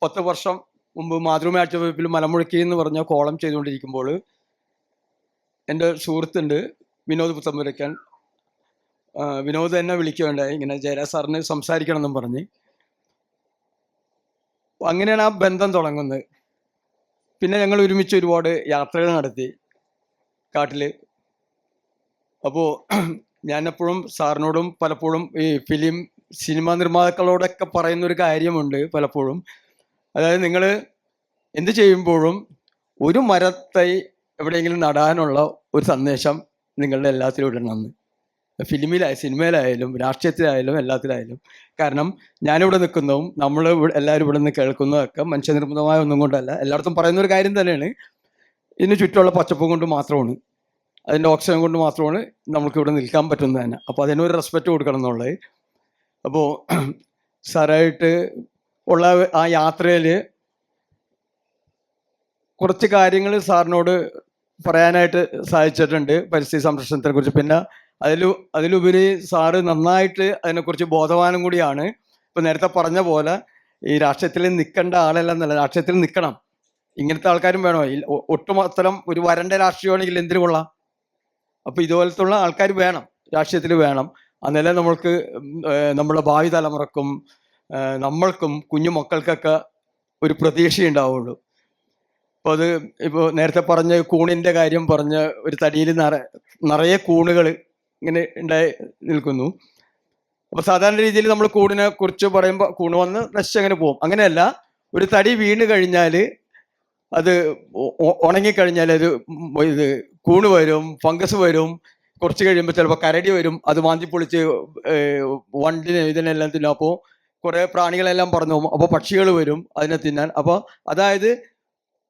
പത്ത് വർഷം മുമ്പ് മാതൃഭൂമി ആഴ്ചവകുപ്പിൽ മലമുഴക്കി എന്ന് പറഞ്ഞ കോളം ചെയ്തുകൊണ്ടിരിക്കുമ്പോൾ എന്റെ സുഹൃത്തുണ്ട് വിനോദ് പുത്തമ്പുരയ്ക്കൻ. വിനോദ് എന്നെ വിളിക്കുകയുണ്ടായി. ഇങ്ങനെ ജയരാജ് സാറിന് സംസാരിക്കണം എന്നും പറഞ്ഞ് അങ്ങനെയാണ് ആ ബന്ധം തുടങ്ങുന്നത്. പിന്നെ ഞങ്ങൾ ഒരുമിച്ച് ഒരുപാട് യാത്രകൾ നടത്തി കാട്ടിൽ അപ്പോൾ ഞാനെപ്പോഴും സാറിനോടും പലപ്പോഴും ഈ ഫിലിം സിനിമ നിർമ്മാതാക്കളോടൊക്കെ പറയുന്ന ഒരു കാര്യമുണ്ട് പലപ്പോഴും. അതായത് നിങ്ങൾ എന്ത് ചെയ്യുമ്പോഴും ഒരു മരത്തൈ എവിടെയെങ്കിലും നടാനുള്ള ഒരു സന്ദേശം നിങ്ങളുടെ എല്ലാത്തിലും ഇടണമെന്ന് ഫിലിമിലായ സിനിമയിലായാലും രാഷ്ട്രീയത്തിലായാലും എല്ലാത്തിലായാലും. കാരണം ഞാനിവിടെ നിൽക്കുന്നതും നമ്മൾ എല്ലാവരും ഇവിടെ നിന്ന് കേൾക്കുന്നതൊക്കെ മനുഷ്യനിർമ്മിതമായ ഒന്നും കൊണ്ടല്ല. എല്ലായിടത്തും പറയുന്ന ഒരു കാര്യം തന്നെയാണ്. ഇതിന് ചുറ്റുമുള്ള പച്ചപ്പും കൊണ്ട് മാത്രമാണ്. അതിന്റെ ഓക്സിജൻ കൊണ്ട് മാത്രമാണ് നമുക്ക് ഇവിടെ നിൽക്കാൻ പറ്റുന്നത് തന്നെ. അപ്പോൾ അതിനൊരു റെസ്പെക്റ്റ് കൊടുക്കണം എന്നുള്ളത്. അപ്പോൾ സാറായിട്ട് ഉള്ള ആ യാത്രയിൽ കുറച്ച് കാര്യങ്ങൾ സാറിനോട് പറയാനായിട്ട് സാധിച്ചിട്ടുണ്ട്. പരിസ്ഥിതി സംരക്ഷണത്തെ കുറിച്ച് പിന്നെ അതിൽ അതിലുപരി സാറ് നന്നായിട്ട് അതിനെക്കുറിച്ച് ബോധവാനം കൂടിയാണ്. ഇപ്പം നേരത്തെ പറഞ്ഞ പോലെ ഈ രാഷ്ട്രീയത്തിൽ നിൽക്കേണ്ട ആളല്ല എന്നല്ല രാഷ്ട്രീയത്തിൽ നിൽക്കണം. ഇങ്ങനത്തെ ആൾക്കാരും വേണോ? ഇല്ല, ഒട്ടുമൊത്തം ഒരു വരണ്ട രാഷ്ട്രീയമാണെങ്കിൽ എന്തിനു കൊള്ളാം? അപ്പം ഇതുപോലത്തുള്ള ആൾക്കാർ വേണം രാഷ്ട്രീയത്തിൽ വേണം. അന്നേരം നമ്മൾക്ക് നമ്മുടെ ഭാവി തലമുറക്കും നമ്മൾക്കും കുഞ്ഞു മക്കൾക്കൊക്കെ ഒരു പ്രതീക്ഷയുണ്ടാവുള്ളൂ അപ്പോൾ അത് ഇപ്പോൾ നേരത്തെ പറഞ്ഞ കൂണിന്റെ കാര്യം പറഞ്ഞ ഒരു തടിയിൽ നിറ നിറയെ കൂണുകൾ ഇങ്ങനെ ഉണ്ടായി നിൽക്കുന്നു. അപ്പോൾ സാധാരണ രീതിയിൽ നമ്മൾ കൂടിനെ കുറിച്ച് പറയുമ്പോൾ കൂണ് വന്ന് നശിച്ച് അങ്ങനെ പോകും. അങ്ങനെയല്ല ഒരു തടി വീണ് കഴിഞ്ഞാൽ അത് ഉണങ്ങിക്കഴിഞ്ഞാൽ അത് ഇത് കൂണ് വരും ഫംഗസ് വരും. കുറച്ച് കഴിയുമ്പോൾ ചിലപ്പോൾ കരടി വരും. അത് മാന്തി പൊളിച്ച് വണ്ടിനെ ഇതിനെല്ലാം തിന്നും. അപ്പോൾ കുറേ പ്രാണികളെല്ലാം പറഞ്ഞു പോകും. അപ്പോൾ പക്ഷികൾ വരും അതിനെ തിന്നാൻ. അപ്പോൾ അതായത്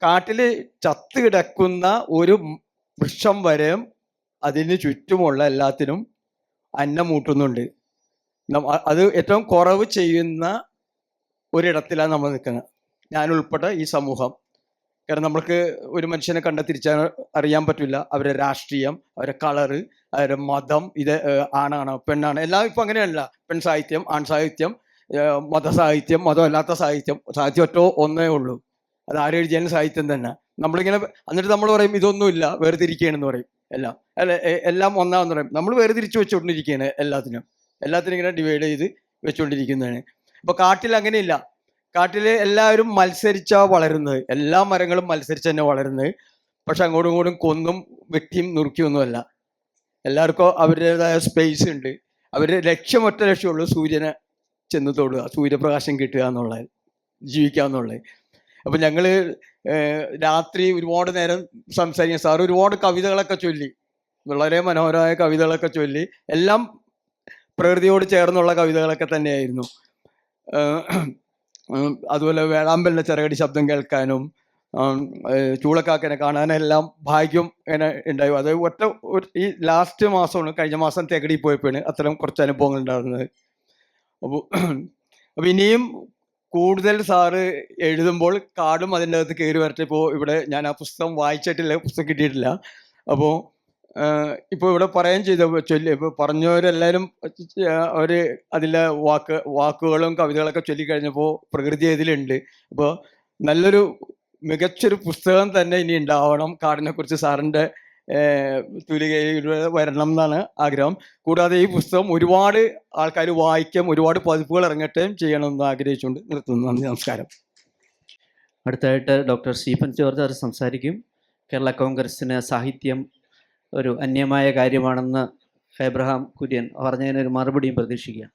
കാട്ടിൽ ചത്ത് കിടക്കുന്ന ഒരു വൃക്ഷം വരെ അതിന് ചുറ്റുമുള്ള എല്ലാത്തിനും അന്നം മൂട്ടുന്നുണ്ട് നം- അത് ഏറ്റവും കുറവ് ചെയ്യുന്ന ഒരിടത്തിലാണ് നമ്മൾ നിൽക്കുന്നത്. ഞാൻ ഈ സമൂഹം. കാരണം നമ്മൾക്ക് ഒരു മനുഷ്യനെ കണ്ട തിരിച്ചാൽ അറിയാൻ പറ്റില്ല. അവരുടെ രാഷ്ട്രീയം അവരുടെ കളറ് അവരുടെ മതം ഇത് ആണാണോ പെണ്ണാണ് എല്ലാം ഇപ്പം അങ്ങനെയല്ല. പെൺ സാഹിത്യം ആൺ സാഹിത്യം മതസാഹിത്യം മതമല്ലാത്ത സാഹിത്യം സാഹിത്യം ഒറ്റ ഒന്നേ ഉള്ളൂ. അത് ആരെഴുതിയാലും സാഹിത്യം തന്നെ. നമ്മളിങ്ങനെ എന്നിട്ട് നമ്മൾ പറയും ഇതൊന്നുമില്ല വേർതിരിക്കുകയാണെന്ന് പറയും. എല്ലാം. അല്ല എല്ലാം ഒന്നാന്ന് പറയും. നമ്മൾ വേർതിരിച്ച് വെച്ചുകൊണ്ടിരിക്കുകയാണ് എല്ലാത്തിനും. എല്ലാത്തിനും ഇങ്ങനെ ഡിവൈഡ് ചെയ്ത് വെച്ചുകൊണ്ടിരിക്കുന്നതാണ് അപ്പൊ കാട്ടിൽ അങ്ങനെയില്ല. കാട്ടിൽ എല്ലാവരും മത്സരിച്ചാ വളരുന്നത്. എല്ലാ മരങ്ങളും മത്സരിച്ച് തന്നെ വളരുന്നത്. പക്ഷെ അങ്ങോട്ടും ഇങ്ങോട്ടും കൊന്നും വെട്ടിയും നുറുക്കിയൊന്നുമല്ല എല്ലാവർക്കും അവരുടേതായ സ്പേസ് ഉണ്ട്. അവരുടെ ലക്ഷ്യം ഒറ്റ ലക്ഷ്യമുള്ളൂ സൂര്യനെ ചെന്ന് തൊടുക സൂര്യപ്രകാശം കിട്ടുക എന്നുള്ളത് ജീവിക്കുക എന്നുള്ളത്. അപ്പൊ ഞങ്ങൾ രാത്രി ഒരുപാട് നേരം സംസാരിക്കാൻ സാർ ഒരുപാട് കവിതകളൊക്കെ ചൊല്ലി. വളരെ മനോഹരമായ കവിതകളൊക്കെ ചൊല്ലി എല്ലാം പ്രകൃതിയോട് ചേർന്നുള്ള കവിതകളൊക്കെ തന്നെയായിരുന്നു. അതുപോലെ വേളാമ്പലിന്റെ ചെറുകടി ശബ്ദം കേൾക്കാനും ചൂളക്കാക്കനെ കാണാനും ചൂളക്കാക്കനെ കാണാനെല്ലാം ഭാഗ്യം ഇങ്ങനെ ഉണ്ടായി. അത് ഒറ്റ ഈ ലാസ്റ്റ് മാസമാണ് കഴിഞ്ഞ മാസം തേക്കടി പോയപ്പോഴാണ് അത്തരം കുറച്ച് അനുഭവങ്ങൾ ഉണ്ടാകുന്നത്. അപ്പോൾ അപ്പോൾ ഇനിയും കൂടുതൽ സാറ് എഴുതുമ്പോൾ കാടും അതിന്റെ അകത്ത് കയറി വരട്ടെ. ഇപ്പോൾ ഇവിടെ ഞാൻ ആ പുസ്തകം വായിച്ചിട്ടില്ല പുസ്തകം കിട്ടിയിട്ടില്ല. അപ്പോൾ ഇപ്പോൾ ഇവിടെ പറയാൻ ചെയ്ത. ചൊല്ലി ഇപ്പോൾ പറഞ്ഞവരെല്ലാവരും അവർ അതിലെ വാക്ക് വാക്കുകളും കവിതകളൊക്കെ ചൊല്ലിക്കഴിഞ്ഞപ്പോൾ പ്രകൃതി ഇതിലുണ്ട് അപ്പോൾ നല്ലൊരു മികച്ചൊരു പുസ്തകം തന്നെ ഇനി ഉണ്ടാവണം. കാടിനെ കുറിച്ച് സാറിന്റെ തൂലികയിലൂടെ വരണം എന്നാണ് ആഗ്രഹം. കൂടാതെ ഈ പുസ്തകം ഒരുപാട് ആൾക്കാർ വായിക്കാം ഒരുപാട് പതിപ്പുകൾ ഇറങ്ങട്ടെയും ചെയ്യണമെന്ന് ആഗ്രഹിച്ചുകൊണ്ട് നിർത്തുന്നു നന്ദി നമസ്കാരം. അടുത്തായിട്ട് ഡോക്ടർ സ്റ്റീഫൻ ജോർജ് അവർ സംസാരിക്കും. കേരള കോൺഗ്രസിന് സാഹിത്യം ഒരു അന്യമായ കാര്യമാണെന്ന് എബ്രഹാം കുര്യൻ പറഞ്ഞതിനൊരു മറുപടിയും പ്രതീക്ഷിക്കുക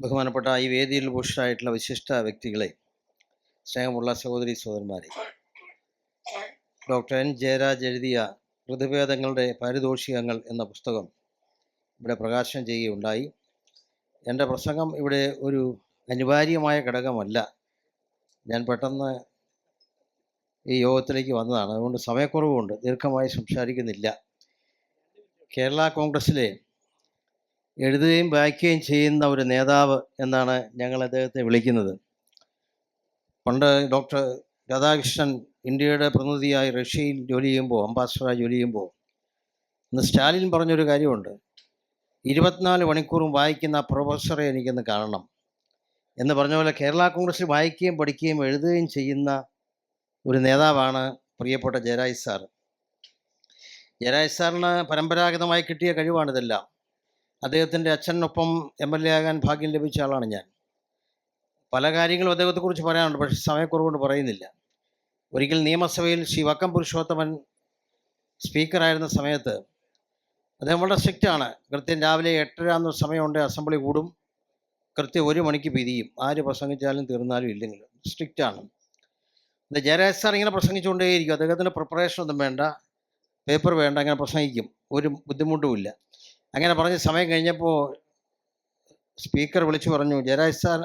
ബഹുമാനപ്പെട്ട ഈ വേദിയിൽ പുരുഷരായിട്ടുള്ള വിശിഷ്ട വ്യക്തികളെ സ്നേഹമുള്ള സഹോദരി സഹോദരന്മാരെ ഡോക്ടർ എൻ. ജയരാജ് എഴുതിയ ഋതുഭേദങ്ങളുടെ പാരിതോഷികങ്ങൾ എന്ന പുസ്തകം ഇവിടെ പ്രകാശനം ചെയ്യുകയുണ്ടായി. എന്റെ പ്രസംഗം ഇവിടെ ഒരു അനിവാര്യമായ ഘടകമല്ല. ഞാൻ പെട്ടെന്ന് ഈ യോഗത്തിലേക്ക് വന്നതാണ്. അതുകൊണ്ട് സമയക്കുറവുണ്ട്. ദീർഘമായി സംസാരിക്കുന്നില്ല. കേരള കോൺഗ്രസ്സിലെ എഴുതുകയും വായിക്കുകയും ചെയ്യുന്ന ഒരു നേതാവ് എന്നാണ് ഞങ്ങൾ അദ്ദേഹത്തെ വിളിക്കുന്നത്. പണ്ട് ഡോക്ടർ രാധാകൃഷ്ണൻ ഇന്ത്യയുടെ പ്രതിനിധിയായി റഷ്യയിൽ ജോലി ചെയ്യുമ്പോൾ അംബാസഡറായി ജോലി ചെയ്യുമ്പോൾ ഇന്ന് സ്റ്റാലിൻ പറഞ്ഞൊരു കാര്യമുണ്ട്. ഇരുപത്തിനാല് മണിക്കൂറും വായിക്കുന്ന പ്രൊഫസറെ എനിക്കൊന്ന് കാണണം എന്ന് പറഞ്ഞ പോലെ കേരള കോൺഗ്രസ്സിൽ വായിക്കുകയും പഠിക്കുകയും എഴുതുകയും ചെയ്യുന്ന ഒരു നേതാവാണ് പ്രിയപ്പെട്ട ജയരാജ് സാർ. ജയരാജ് സാറിന് പരമ്പരാഗതമായി കിട്ടിയ കഴിവാണിതെല്ലാം. അദ്ദേഹത്തിന്റെ അച്ഛനൊപ്പം എം എൽ എ ആകാൻ ഭാഗ്യം ലഭിച്ച ആളാണ് ഞാൻ. പല കാര്യങ്ങളും അദ്ദേഹത്തെക്കുറിച്ച് പറയാനുണ്ട് പക്ഷേ സമയക്കുറവുകൊണ്ട് പറയുന്നില്ല. ഒരിക്കൽ നിയമസഭയിൽ ശ്രീ വക്കം പുരുഷോത്തമൻ സ്പീക്കറായിരുന്ന സമയത്ത് അദ്ദേഹം വളരെ സ്ട്രിക്റ്റാണ് കൃത്യം രാവിലെ എട്ടര എന്ന സമയമുണ്ട് അസംബ്ലി കൂടും. കൃത്യം ഒരു മണിക്ക് പിരിയും. ആര് പ്രസംഗിച്ചാലും തീർന്നാലും ഇല്ലെങ്കിലും സ്ട്രിക്റ്റാണ് ജയരാജ് സാർ ഇങ്ങനെ പ്രസംഗിച്ചുകൊണ്ടേയിരിക്കും. അദ്ദേഹത്തിന്റെ പ്രിപ്പറേഷൻ ഒന്നും വേണ്ട. പേപ്പർ വേണ്ട അങ്ങനെ പ്രസംഗിക്കും. ഒരു ബുദ്ധിമുട്ടുമില്ല അങ്ങനെ പറഞ്ഞ് സമയം കഴിഞ്ഞപ്പോൾ സ്പീക്കർ വിളിച്ചു പറഞ്ഞു ജയരാജ് സാർ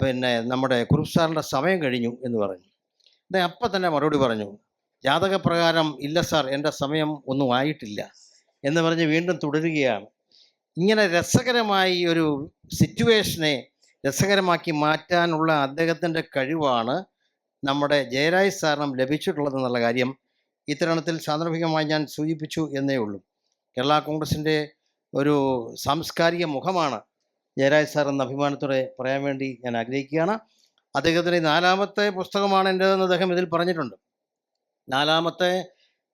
പിന്നെ നമ്മുടെ കുറുപ്പ് സാറിന്റെ സമയം കഴിഞ്ഞു എന്ന് പറഞ്ഞു. അദ്ദേഹം അപ്പം തന്നെ മറുപടി പറഞ്ഞു ജാതകപ്രകാരം ഇല്ല സാർ എന്റെ സമയം ഒന്നും ആയിട്ടില്ല എന്ന് പറഞ്ഞ് വീണ്ടും തുടരുകയാണ്. ഇങ്ങനെ രസകരമായി ഒരു സിറ്റുവേഷനെ രസകരമാക്കി മാറ്റാനുള്ള അദ്ദേഹത്തിന്റെ കഴിവാണ് നമ്മുടെ ജയരാജ് സാറിനും ലഭിച്ചിട്ടുള്ളതെന്നുള്ള കാര്യം ഇത്തരണത്തിൽ സാന്ദർഭികമായി ഞാൻ സൂചിപ്പിച്ചു എന്നേ ഉള്ളൂ. കേരള കോൺഗ്രസിന്റെ ഒരു സാംസ്കാരിക മുഖമാണ് ജയരാജ് സാർ എന്ന അഭിമാനത്തോടെ പറയാൻ വേണ്ടി ഞാൻ ആഗ്രഹിക്കുകയാണ്. അദ്ദേഹത്തിന്റെ നാലാമത്തെ പുസ്തകമാണ് എന്റേതെന്ന് അദ്ദേഹം ഇതിൽ പറഞ്ഞിട്ടുണ്ട്. നാലാമത്തെ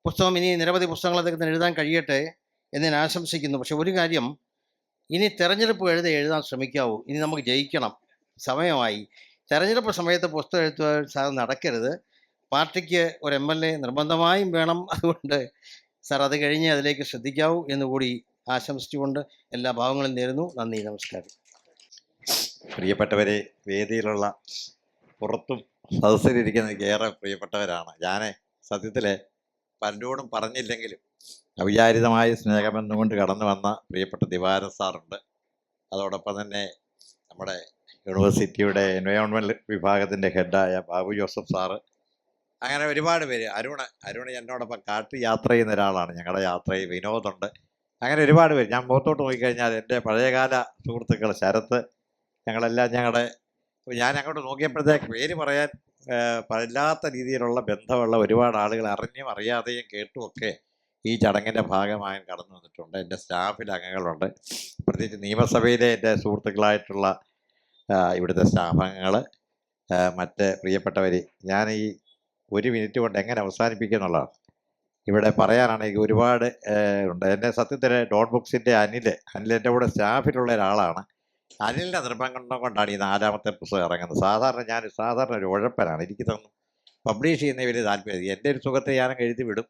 പുസ്തകം ഇനി നിരവധി പുസ്തകങ്ങൾ അദ്ദേഹത്തിന് എഴുതാൻ കഴിയട്ടെ എന്ന് ഞാൻ ആശംസിക്കുന്നു. പക്ഷെ ഒരു കാര്യം ഇനി തെരഞ്ഞെടുപ്പ് എഴുതി എഴുതാൻ ശ്രമിക്കാവൂ. ഇനി നമുക്ക് ജയിക്കണം. സമയമായി. തെരഞ്ഞെടുപ്പ് സമയത്ത് പുസ്തകം എഴുത്തുക സാർ നടക്കരുത്. പാർട്ടിക്ക് ഒരു എം എൽ എ നിർബന്ധമായും വേണം. അതുകൊണ്ട് സാർ അത് കഴിഞ്ഞ് അതിലേക്ക് ശ്രദ്ധിക്കാവൂ എന്നുകൂടി ആശംസിച്ചുകൊണ്ട് എല്ലാ ഭാവങ്ങളും നേരുന്നു. നന്ദി നമസ്കാരം. പ്രിയപ്പെട്ടവരെ വേദിയിലുള്ള പുറത്തും സദസ്സിലിരിക്കുന്ന ഏറെ പ്രിയപ്പെട്ടവരാണ്. ഞാൻ സത്യത്തിൽ പലരോടും പറഞ്ഞില്ലെങ്കിലും അവിചാരിതമായ സ്നേഹമെന്നുകൊണ്ട് കൊണ്ട് കടന്നു വന്ന പ്രിയപ്പെട്ട ദിവാര സാറുണ്ട്. അതോടൊപ്പം തന്നെ നമ്മുടെ യൂണിവേഴ്സിറ്റിയുടെ എൻവയോൺമെന്റ് വിഭാഗത്തിന്റെ ഹെഡായ ബാബു ജോസഫ് സാറ്. അങ്ങനെ ഒരുപാട് പേര്. അരുണ അരുണ് എന്നോടൊപ്പം കാട്ടി യാത്ര ചെയ്യുന്ന ഒരാളാണ്. ഞങ്ങളുടെ യാത്രയിൽ വിനോദുണ്ട് അങ്ങനെ ഒരുപാട് പേര്. ഞാൻ മുഖത്തോട്ട് നോക്കിക്കഴിഞ്ഞാൽ എന്റെ പഴയകാല സുഹൃത്തുക്കൾ ശരത്ത് ഞങ്ങളെല്ലാം ഞങ്ങളുടെ ഞാൻ അങ്ങോട്ട് നോക്കിയപ്പോഴത്തേക്ക് പേര് പറയാൻ പല്ലാത്ത രീതിയിലുള്ള ബന്ധമുള്ള ഒരുപാട് ആളുകൾ അറിഞ്ഞും അറിയാതെയും കേട്ടുമൊക്കെ ഈ ചടങ്ങിന്റെ ഭാഗമായി കടന്നു വന്നിട്ടുണ്ട്. എന്റെ സ്റ്റാഫിൽ അംഗങ്ങളുണ്ട്. പ്രത്യേകിച്ച് നിയമസഭയിലെ എന്റെ സുഹൃത്തുക്കളായിട്ടുള്ള ഇവിടുത്തെ അംഗങ്ങൾ മറ്റ് പ്രിയപ്പെട്ടവർ ഞാൻ ഈ ഒരു മിനിറ്റ് കൊണ്ട് എങ്ങനെ അവസാനിപ്പിക്കുക എന്നുള്ളതാണ് ഇവിടെ പറയാനാണെങ്കിൽ ഒരുപാട് ഉണ്ട്. എന്റെ സത്യത്തിൽ ഡോട്ട് ബുക്സിന്റെ അനിൽ അനിൽ എന്റെ കൂടെ സ്റ്റാഫിലുള്ള ഒരാളാണ്. അനിലിന്റെ നിർബന്ധം കൊണ്ടാണ് ഈ നാലാമത്തെ പുസ്തകം ഇറങ്ങുന്നത്. സാധാരണ ഞാൻ സാധാരണ ഒരു ഉഴപ്പനാണ്. എനിക്ക് തോന്നുന്നു പബ്ലിഷ് ചെയ്യുന്ന വലിയ താല്പര്യം എന്റെ ഒരു സുഖത്തെ ഞാനങ്ങ് എഴുതി വിടും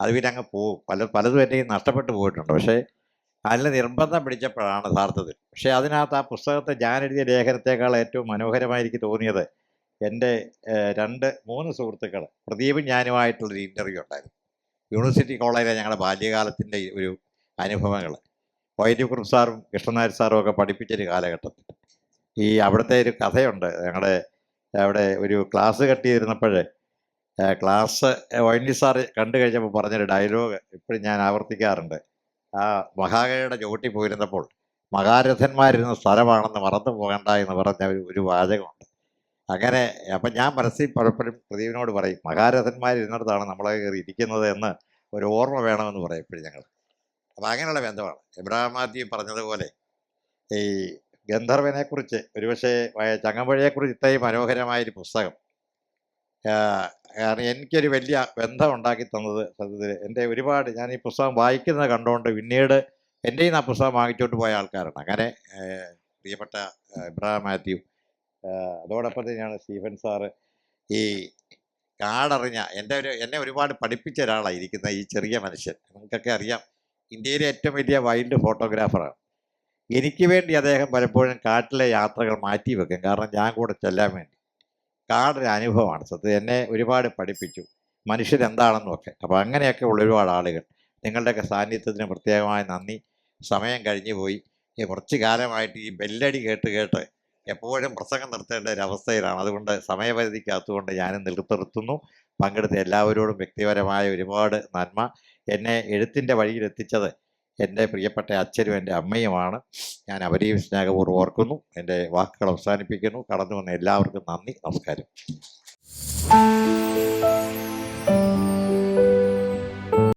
അത് പിന്നെ അങ്ങ് പോകും പല പലതും എന്റെ നഷ്ടപ്പെട്ടു പോയിട്ടുണ്ട്. പക്ഷേ അതിൽ നിർബന്ധം പിടിച്ചപ്പോഴാണ് യഥാർത്ഥത്തിൽ. പക്ഷേ അതിനകത്ത് ആ പുസ്തകത്തെ ഞാൻ എഴുതിയ ലേഖനത്തെക്കാൾ ഏറ്റവും മനോഹരമായി എനിക്ക് തോന്നിയത് എന്റെ രണ്ട് മൂന്ന് സുഹൃത്തുക്കൾ പ്രദീപും ഞാനുമായിട്ടുള്ളൊരു ഇന്റർവ്യൂ ഉണ്ടായിരുന്നു. യൂണിവേഴ്സിറ്റി കോളേജിലെ ഞങ്ങളുടെ ബാല്യകാലത്തിന്റെ ഒരു അനുഭവങ്ങൾ. വൈദ്യ കുറുപ്പ് സാറും കൃഷ്ണനായർ സാറും ഒക്കെ പഠിപ്പിച്ചൊരു കാലഘട്ടത്തിൽ. ഈ അവിടുത്തെ ഒരു കഥയുണ്ട്. ഞങ്ങളുടെ അവിടെ ഒരു ക്ലാസ് കട്ട് ചെയ്തിരുന്നപ്പോൾ ക്ലാസ് വൈൻഡി സാറ് കണ്ടു കഴിഞ്ഞപ്പോൾ പറഞ്ഞൊരു ഡയലോഗ് ഇപ്പോഴും ഞാൻ ആവർത്തിക്കാറുണ്ട്. ആ മഹാകയുടെ ചുവട്ടി പോയിരുന്നപ്പോൾ മഹാരഥന്മാരിരുന്ന സ്ഥലമാണെന്ന് മറന്നു പോകണ്ട എന്ന് പറഞ്ഞ ഒരു ഒരു വാചകമുണ്ട്. അങ്ങനെ അപ്പം ഞാൻ മനസ്സിൽ പലപ്പോഴും പ്രദീപിനോട് പറയും മഹാരഥന്മാരിരുന്നിടത്താണ് നമ്മളെ കയറി ഇരിക്കുന്നത് എന്ന് ഒരു ഓർമ്മ വേണമെന്ന് പറയും എപ്പോഴും ഞങ്ങൾ. അപ്പം അങ്ങനെയുള്ള ബന്ധമാണ്. എബ്രഹാം മാത്യു പറഞ്ഞതുപോലെ ഈ ഗന്ധർവനെക്കുറിച്ച് ഒരുപക്ഷെ ചങ്ങമ്പുഴയെക്കുറിച്ച് ഇത്രയും മനോഹരമായൊരു പുസ്തകം കാരണം എനിക്കൊരു വലിയ ബന്ധം ഉണ്ടാക്കി തന്നത് സത്യത്തിൽ എന്റെ ഒരുപാട് ഞാൻ ഈ പുസ്തകം വായിക്കുന്നത് കണ്ടുകൊണ്ട് പിന്നീട് എന്റെ ആ പുസ്തകം വാങ്ങിച്ചോണ്ട് പോയ ആൾക്കാരാണ്. അങ്ങനെ പ്രിയപ്പെട്ട ഇബ്രാഹിം മാത്യു അതോടൊപ്പം തന്നെയാണ് സ്റ്റീഫൻ സാറ് ഈ കാടറിഞ്ഞ എന്റെ ഒരു എന്നെ ഒരുപാട് പഠിപ്പിച്ച ഒരാളാണ് ഇരിക്കുന്ന ഈ ചെറിയ മനുഷ്യൻ. നിങ്ങൾക്കൊക്കെ അറിയാം ഇന്ത്യയിലെ ഏറ്റവും വലിയ വൈൽഡ് ഫോട്ടോഗ്രാഫറാണ്. എനിക്ക് വേണ്ടി അദ്ദേഹം പലപ്പോഴും കാട്ടിലെ യാത്രകൾ മാറ്റി വെക്കും കാരണം ഞാൻ കൂടെ ചെല്ലാൻ വേണ്ടി. കാടൊരു അനുഭവമാണ്. സത്യം എന്നെ ഒരുപാട് പഠിപ്പിച്ചു. മനുഷ്യരെന്താണെന്നും ഒക്കെ അപ്പോൾ അങ്ങനെയൊക്കെ ഉള്ള ഒരുപാട് ആളുകൾ. നിങ്ങളുടെയൊക്കെ സാന്നിധ്യത്തിന് പ്രത്യേകമായ നന്ദി. സമയം കഴിഞ്ഞു പോയി. കുറച്ച് കാലമായിട്ട് ഈ ബെല്ലടി കേട്ട് കേട്ട് എപ്പോഴും പ്രസംഗം നിർത്തേണ്ട ഒരു അവസ്ഥയിലാണ്. അതുകൊണ്ട് സമയപരിധിക്കകത്തുകൊണ്ട് ഞാനും നിർത്തുന്നു പങ്കെടുത്ത എല്ലാവരോടും വ്യക്തിപരമായ ഒരുപാട് നന്മ. എന്നെ എഴുത്തിന്റെ വഴിയിലെത്തിച്ചത് എന്റെ പ്രിയപ്പെട്ട അച്ഛനും എന്റെ അമ്മയുമാണ്. ഞാൻ അവരെയും സ്നേഹപൂർവം ഓർക്കുന്നു. എന്റെ വാക്കുകൾ അവസാനിപ്പിക്കുന്നു. കടന്നു വന്ന എല്ലാവർക്കും നന്ദി. നമസ്കാരം.